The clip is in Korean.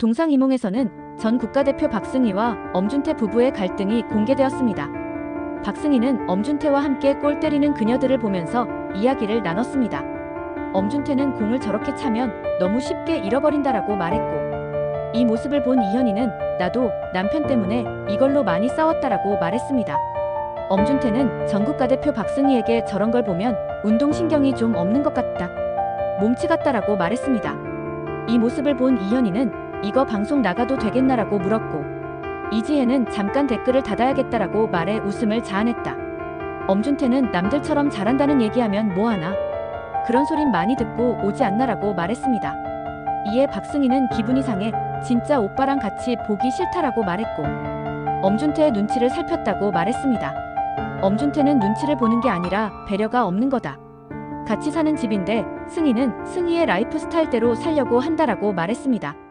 동상이몽에서는 전 국가대표 박승희와 엄준태 부부의 갈등이 공개되었습니다. 박승희는 엄준태와 함께 골 때리는 그녀들을 보면서 이야기를 나눴습니다. 엄준태는 공을 저렇게 차면 너무 쉽게 잃어버린다라고 말했고 이 모습을 본 이현희는 나도 남편 때문에 이걸로 많이 싸웠다라고 말했습니다. 엄준태는 전국가대표 박승희에게 저런 걸 보면 운동신경이 좀 없는 것 같다. 몸치 같다라고 말했습니다. 이 모습을 본 이현희는 이거 방송 나가도 되겠나라고 물었고 이지혜는 잠깐 댓글을 닫아야겠다라고 말해 웃음을 자아냈다. 엄준태는 남들처럼 잘한다는 얘기하면 뭐하나 그런 소린 많이 듣고 오지 않나라고 말했습니다. 이에 박승희는 기분이 상해 진짜 오빠랑 같이 보기 싫다라고 말했고 엄준태의 눈치를 살폈다고 말했습니다. 엄준태는 눈치를 보는 게 아니라 배려가 없는 거다. 같이 사는 집인데 승희는 승희의 라이프 스타일대로 살려고 한다라고 말했습니다.